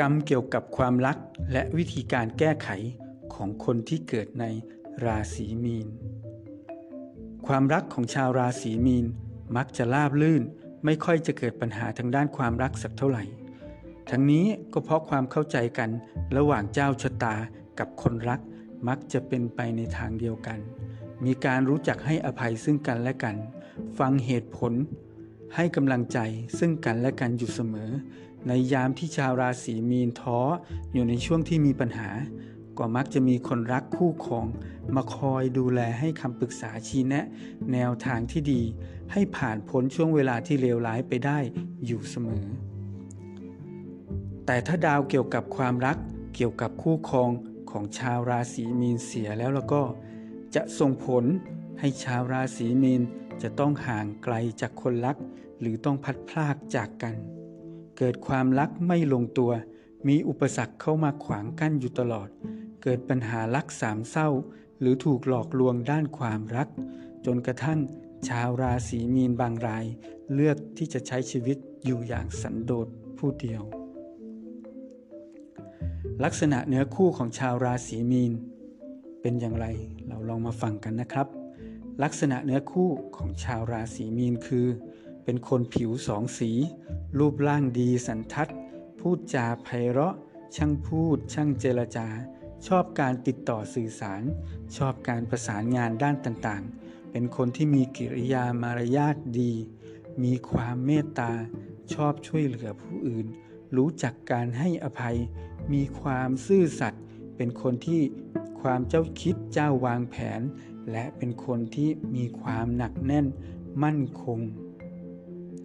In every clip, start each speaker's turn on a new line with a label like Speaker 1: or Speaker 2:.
Speaker 1: กรรมเกี่ยวกับความรักและวิธีการแก้ไขของคนที่เกิดในราศีมีน ความรักของชาวราศีมีนมักจะราบลื่นไม่ค่อยจะเกิดปัญหาทางด้านความรักสักเท่าไหร่ ทั้งนี้ก็เพราะความเข้าใจกันระหว่างเจ้าชะตากับคนรักมักจะเป็นไปในทางเดียวกัน มีการรู้จักให้อภัยซึ่งกันและกัน ฟังเหตุผล ให้กำลังใจซึ่งกันและกันอยู่เสมอ ในยามที่ชาวราศีมีนท้ออยู่ในช่วงที่มีปัญหา ก็มักจะมีคนรักคู่ครองมาคอยดูแลให้คำปรึกษาชี้แนะ แนวทางที่ดี ให้ผ่านพ้นช่วงเวลาที่เลวร้ายไปได้อยู่เสมอ แต่ถ้าดาวเกี่ยวกับความรักเกี่ยวกับคู่ครองของชาวราศีมีนเสียแล้วแล้วก็ จะส่งผลให้ชาวราศีมีน จะต้องห่างไกลจากคนรัก หรือต้องพัดพลากจากกัน เกิดความรักไม่ลงตัว มีอุปสรรคเข้ามาขวางกั้นอยู่ตลอด เกิดปัญหารักสามเศร้า หรือถูกหลอกลวงด้านความรัก จนกระทั่งชาวราศีมีนบางราย เลือกที่จะใช้ชีวิตอยู่อย่างสันโดษผู้เดียว ลักษณะเนื้อคู่ของชาวราศีมีน เป็นอย่างไรเราลองมาฟังกันนะครับ ลักษณะเนื้อคู่ของชาวราศีมีนคือ เป็นคนผิวสองสี รูปร่างดีสันทัด พูดจาไพเราะ ช่างพูด ช่างเจรจา ชอบการติดต่อสื่อสาร ชอบการประสานงานด้านต่างๆ เป็นคนที่มีกิริยามารยาทดี มีความเมตตา ชอบช่วยเหลือผู้อื่น รู้จักการให้อภัย มีความซื่อสัตย์เป็นคนที่ความเจ้าคิดเจ้าวางแผน และเป็นคนที่มีความหนักแน่นมั่นคง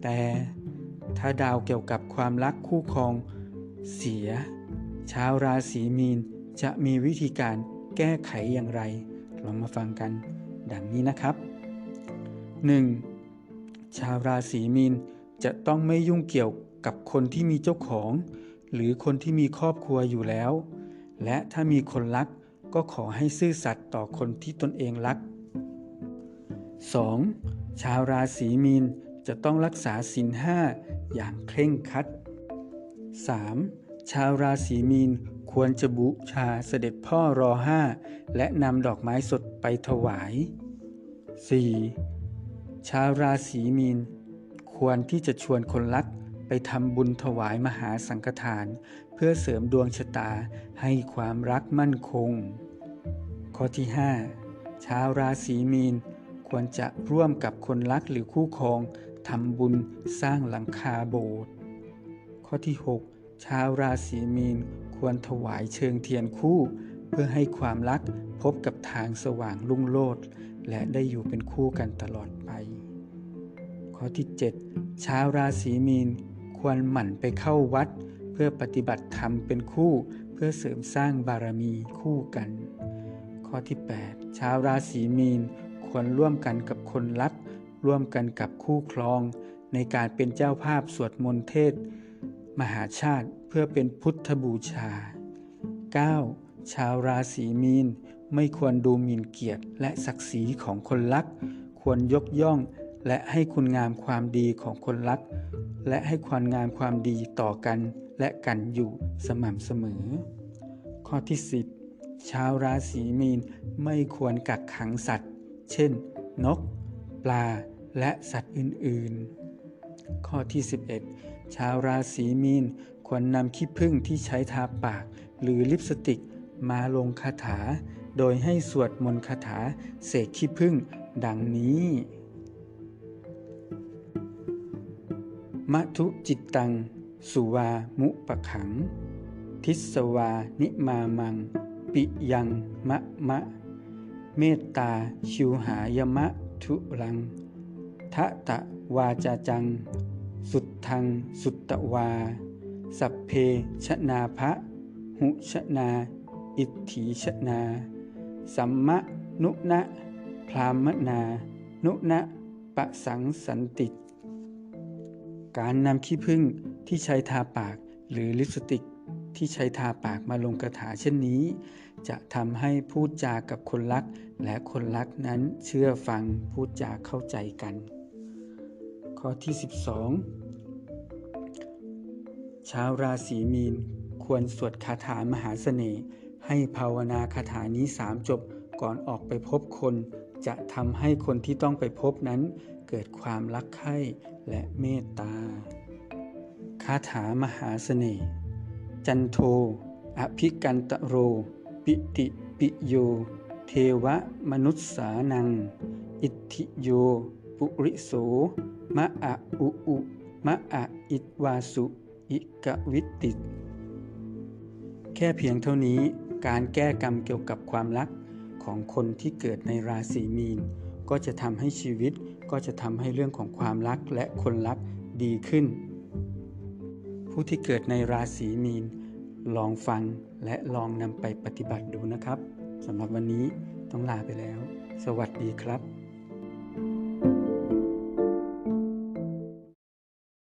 Speaker 1: แต่ถ้าดาวเกี่ยวกับความรักคู่ครองเสีย ชาวราศีมีนจะมีวิธีการแก้ไขอย่างไรลองมาฟังกันดังนี้นะครับ 1. ชาวราศีมีนจะต้องไม่ยุ่งเกี่ยวกับคนที่มีเจ้าของ หรือคนที่มีครอบครัวอยู่แล้ว และถ้ามีคนรัก ก็ขอให้ซื่อสัตย์ต่อคนที่ตนเองรัก 2. ชาวราศีมีนจะต้องรักษาศีลห้าอย่างเคร่งครัด 3. ชาวราศีมีนควรจะบูชาเสด็จพ่อรอห้าและนำดอกไม้สดไปถวาย 4. ชาวราศีมีนควรที่จะชวนคนรักไปทำบุญถวายมหาสังฆทาน เพื่อเสริมดวงชะตาให้ความรักมั่นคง ข้อที่ 5 ชาวราศีมีน ควรจะร่วมกับคนรักหรือคู่ครองทำบุญสร้างหลังคาโบสถ์ข้อที่ 6 ชาวราศีมีน ควรถวายเชิงเทียนคู่ เพื่อให้ความรักพบกับทางสว่างรุ่งโรจน์และได้อยู่เป็นคู่กันตลอดไป ข้อที่ 7 ชาวราศีมีน ควรหมั่นไปเข้าวัด เพื่อปฏิบัติธรรมเป็นคู่ เพื่อเสริมสร้างบารมีคู่กัน ข้อที่ 8 ชาวราศีมีนควรร่วมกันกับคนรัก ร่วมกันกับคู่ครอง ในการเป็นเจ้าภาพสวดมนต์เทศ มหาชาติเพื่อเป็นพุทธบูชา 9. ชาวราศีมีนไม่ควรดูหมิ่นเกียรติและศักดิ์ศรีของคนรัก ควรยกย่องและให้คุณงามความดีของคนรัก และให้ความงามความดีต่อกันและกันอยู่สม่ำเสมอ ข้อที่ 10 ชาวราศีมีนไม่ควรกักขังสัตว์ เช่น นก ปลา และสัตว์อื่นๆ ข้อที่ 11 ชาวราศีมีนควรนำขี้ผึ้งที่ใช้ทาปาก หรือลิปสติกมาลงคาถา โดยให้สวดมนต์คาถาเสกขี้ผึ้งดังนี้มะทุจิตตัง สุวามุปะขัง ทิสวานิมามัง ปิยังมะมะ เมตตาชิวหายมะทุลังทะตะวาจาจัง สุดทังสุตตวา สัพเพชนาภะหุชนา อิทธิชนา สัมมะนุนะพรามนา นุนะปะสังสันติการนำขี้ผึ้งที่ใช้ทาปากหรือลิปสติก ที่ใช้ทาปากมาลงกระถาเช่นนี้ จะทำให้พูดจากับคนรัก และคนรักนั้นเชื่อฟังพูดจาเข้าใจกัน ข้อที่ 12 ชาวราศีมีนควรสวดคาถามหาเสน่ห์ให้ภาวนาคาถานี้สามจบก่อนออกไปพบคน จะทำให้คนที่ต้องไปพบนั้น เกิดความรักใคร่และเมตตาคาถามหาเสน่ห์ จันโท อภิกันตโร ปิติปิโย เทวมนุษสานัง อิทธิโย ปุริโส มะอะอุอุมะอะอิตวาสุ อิกวิตติแค่เพียงเท่านี้การแก้กรรมเกี่ยวกับความรักของคนที่เกิดในราศีมีน ก็จะทำให้ชีวิตก็จะทำให้เรื่องของความรักและคนรักดีขึ้น ผู้ที่เกิดในราศีมีน ลองฟังและลองนำไปปฏิบัติดูนะครับสำหรับวันนี้ต้องลาไปแล้ว สวัสดีครับ